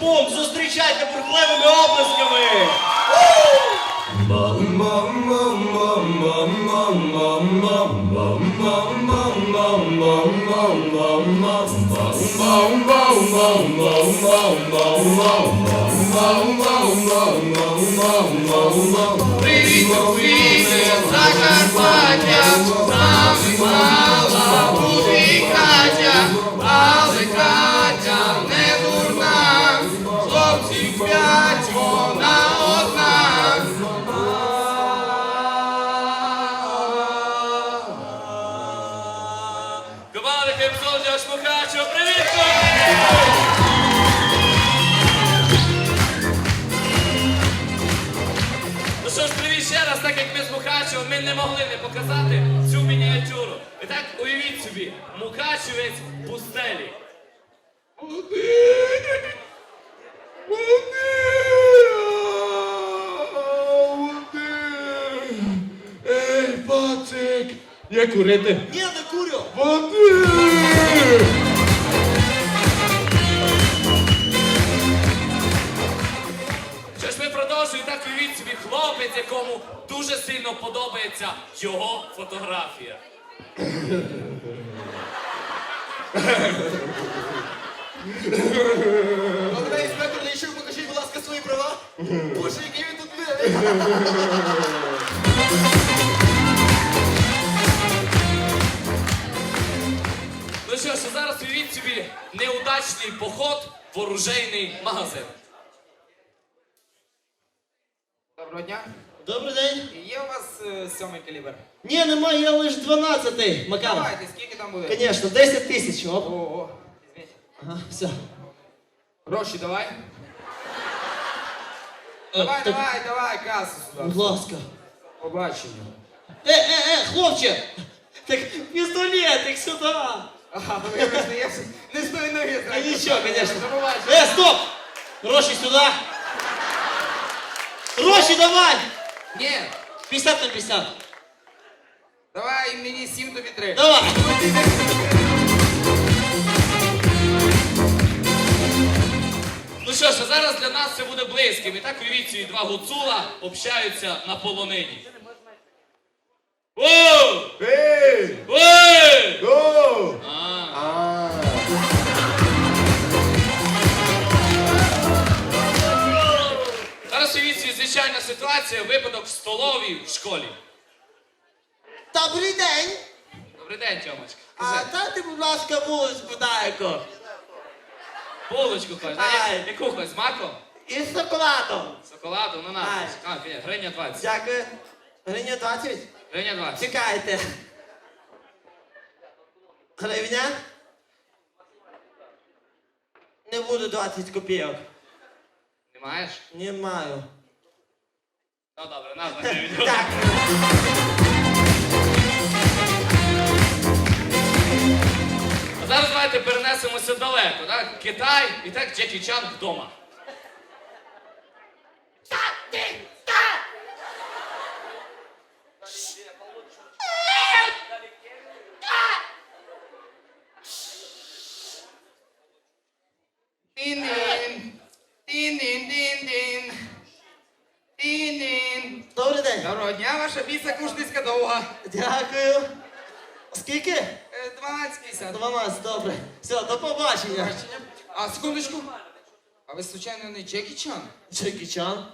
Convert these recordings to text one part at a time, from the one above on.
бум! Зустрічайте бурхливими облисками! Привіт, привіт, Закарпаття, Команда Кепсолджа Шмухачо, привіт! Ну що ж, привіт ще раз, так як ми з ми не могли не показати цю мініатюру. І так уявіть собі, Мукачевець пустелі. Ей, пацик! Є курити? Ні! Води! Що ж ми продовжуємо, так уявіть собі хлопець, якому дуже сильно подобається його фотографія. Богдан інспектор не покажіть, будь ласка, свої права. Боже, який він тут Ну що ж, зараз уявіть собі неудачний поход в оружейний магазин. Доброго дня. Добрий день. Є у вас е, сьомий калібр? Ні, немає, я лише 12-й, Макар. Давайте, скільки там буде? Звісно, 10 тисяч. Оп. Ого, візьміть. Ага, все. Гроші давай. Е, Давай, так, давай, давай, касу Будь ласка. Побачення. Е, е, е, хлопче! Так пістолетик сюди! Ага, вибачте, я ж не з тої ноги. А нічого, звісно. Е, стоп! Гроші сюди! Гроші давай! Ні, 50 на 50. давай мені сім тобі три. Давай! Ну що ж, а зараз для нас це буде близьким. І так уявіть собі, два гуцула общаються на полонині. О! Ей! Ой! Го! А, А. Зараз уявіть звичайна ситуація, випадок в столовій в школі. Добрий день! Добрий день, Тьомочка. А Кажи, дайте, будь ласка, булочку дайко. булочку? Ай. А, Яку хочеш? З маком? Із шоколадом. З Шоколадом? Ну на. Ай. А, ні, гривня 20. Дякую. Гривня 20? Гривня 20. Чекайте. Гривня? Не буду 20 копійок. Не маєш? Не маю. Ну добре, на за гривню. Так. А зараз давайте перенесемося далеко, так? Китай і так Джекі Чан вдома. Тін-дін. День. Доброго дня, ваша біса кушницька довга. Дякую. Скільки? Е, 12,50. 12, добре. Все, до побачення. А, секундочку. А ви, случайно, не Джекі Чан? Джекі Чан.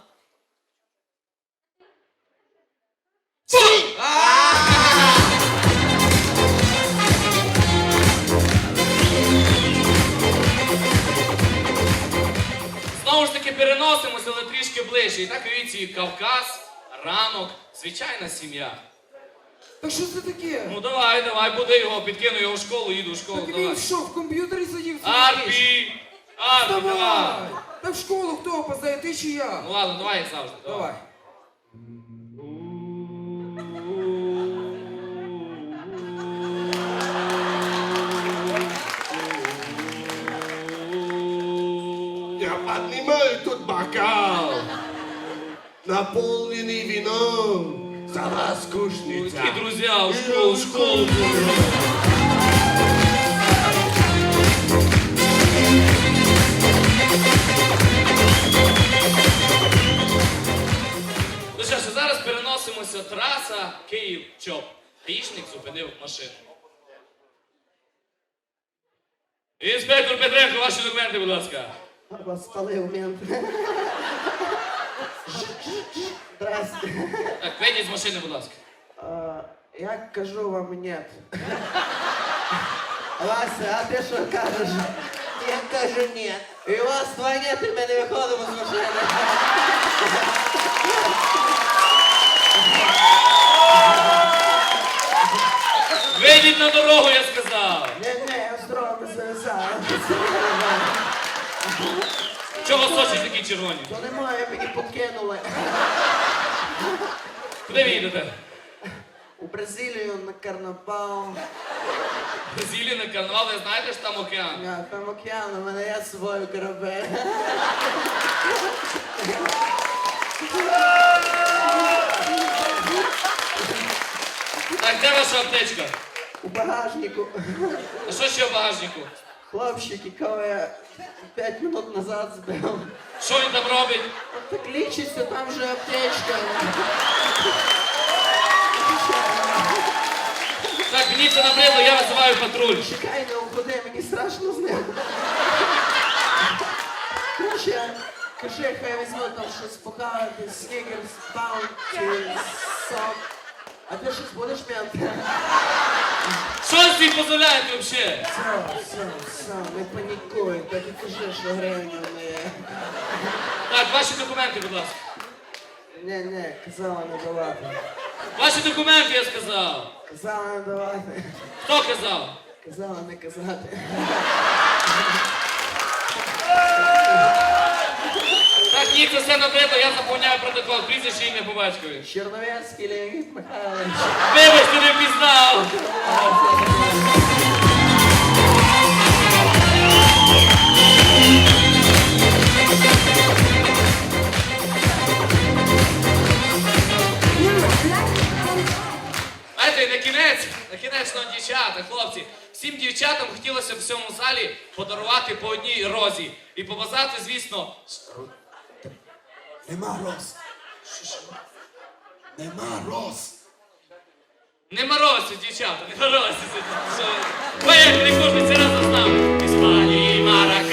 Знову ж таки переносимося, але трішки ближче. І так собі Кавказ, ранок, звичайна сім'я. Та що це таке? Ну давай, давай, буди його, підкину його в школу, їду в школу, Так давай. він що, в комп'ютері сидів? Арпі! Арпі, давай! Давай! Так в школу хто опоздає, ти чи я? Ну ладно, давай як завжди. Давай. наполненный вином, за вас скучный И друзья, в школу, в школу. Ну що ж, зараз переносимося траса Київ Чоп. Річник зупинив машину. Інспектор Петренко, ваші документи, будь ласка. Вас спалив мент. Здрасте. Так, вийдіть з машини, будь ласка. Я кажу вам нет. Вася, а ти що кажеш? Я кажу ні. І у вас два нет, і ми не виходимо з машини. Вийдіть на дорогу, я сказав. Ні, ні, я з дороги зависаю. Чого сочі такі червоні? То немає, мені покинули. Куди ви їдете? У Бразилію на карнавал. В Бразилії на карнавал, ви знаєте, що там океан? Я там океан, у мене є з собою корабель. Так, де ваша аптечка? У багажнику. А що ще в багажнику? Хлопчик, якого я 5 минут назад збив. Що він там робить? Так лічиться, там же аптечка. Так, мені це набридло, я визиваю патруль. Чекай, не уходи, мені страшно з ним. Короче, кажи, хай візьме там щось похавати, снігерс, баунті, сок. А ти щось будеш м'яти? Що ви дозволяєте взагалі? Все, все, все, не панікуйте, так і кажи, що гривня не є. Так, ваші документи, будь ласка. Не, не, казала не давати. Ваші документи, я сказав. Казала не давати. Хто казав? Казала не казати. Так, ні, це все набридло, я заповняю протокол. Прізвище ім'я по батькові. Черновецький Леонід Михайлович. Вибачте, не впізнав. Знаєте, на кінець, на кінець дівчата, хлопці. Всім дівчатам хотілося в цьому залі подарувати по одній розі. І побажати, звісно, Нема роз. Нема роз. не морозьте, дівчата, не морозьте. Поехали кожен раз з нами. Іспанія.